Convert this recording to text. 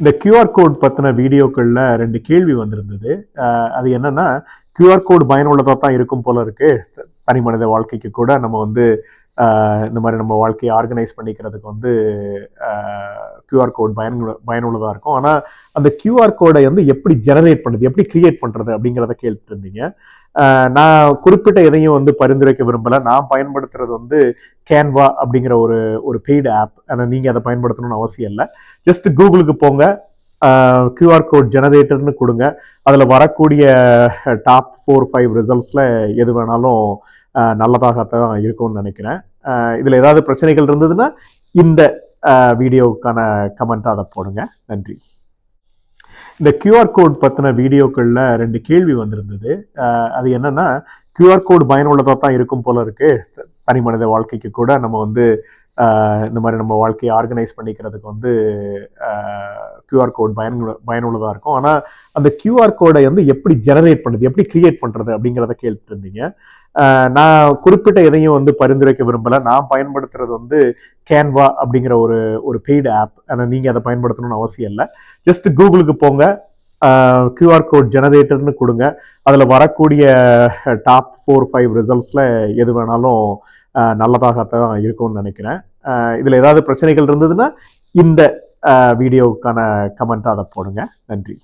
இந்த QR code பற்றின வீடியோக்களில் ரெண்டு கேள்வி வந்திருந்தது. அது என்னென்னா கியூஆர் கோட் பயனுள்ளதாக தான் இருக்கும் போல இருக்கு. தனிமனித வாழ்க்கைக்கு கூட நம்ம வந்து இந்த மாதிரி நம்ம வாழ்க்கையை ஆர்கனைஸ் பண்ணிக்கிறதுக்கு வந்து கியூஆர் கோட் பயனுள்ள பயனுள்ளதாக இருக்கும். ஆனால் அந்த கியூஆர் கோடை வந்து எப்படி ஜெனரேட் பண்ணுறது எப்படி கிரியேட் பண்ணுறது அப்படிங்கிறத கேட்டுட்டு இருந்தீங்க. நான் குறிப்பிட்ட எதையும் வந்து பரிந்துரைக்க விரும்பலை. நான் பயன்படுத்துறது வந்து கேன்வா அப்படிங்கிற ஒரு ஒரு பெய்டு ஆப் ஆனால் நீங்கள் அதை பயன்படுத்தணும்னு அவசியம் இல்லை. ஜஸ்ட் கூகுளுக்கு போங்க. கியூஆர் கோட் ஜெனரேட்டர்னு கொடுங்க. அதில் வரக்கூடிய டாப் ஃபோர் ஃபைவ் ரிசல்ட்ஸில் எது வேணாலும் நல்லதாக நல்லதாகத்தான் இருக்கும்னு நினைக்கிறேன். இதில் ஏதாவது பிரச்சனைகள் இருந்ததுன்னா இந்த வீடியோவுக்கான கமெண்ட்டாக அதை போடுங்க. நன்றி. இந்த கியூஆர் கோட் பற்றின வீடியோக்களில் ரெண்டு கேள்வி வந்திருந்தது. அது என்னென்னா கியூஆர் கோட் பயனுள்ளதாக தான் இருக்கும் போல இருக்குது தனிமனித வாழ்க்கைக்கு கூட நம்ம வந்து இந்த மாதிரி நம்ம வாழ்க்கையை ஆர்கனைஸ் பண்ணிக்கிறதுக்கு வந்து கியூஆர் கோட் பயனுள்ள பயனுள்ளதாக இருக்கும். ஆனால் அந்த கியூஆர் கோடை வந்து எப்படி ஜெனரேட் பண்ணுறது எப்படி கிரியேட் பண்ணுறது அப்படிங்கிறத கேட்டுட்டு இருந்தீங்க. நான் குறிப்பிட்ட எதையும் வந்து பரிந்துரைக்க விரும்பலை. நான் பயன்படுத்துறது வந்து கேன்வா அப்படிங்கிற ஒரு ஒரு பெய்டு ஆப் ஆனால் நீங்கள் அதை பயன்படுத்தணும்னு அவசியம் இல்லை. ஜஸ்ட் கூகுளுக்கு போங்க. கியூஆர் கோட் ஜெனரேட்டர்னு கொடுங்க. அதில் வரக்கூடிய டாப் ஃபோர் ஃபைவ் ரிசல்ட்ஸில் எது வேணாலும் நல்லதாக நல்லதாகத்தான் இருக்கும்னு நினைக்கிறேன். இதில் ஏதாவது பிரச்சனைகள் இருந்ததுன்னா இந்த வீடியோவுக்கான கமெண்ட்டாக அதை போடுங்க. நன்றி.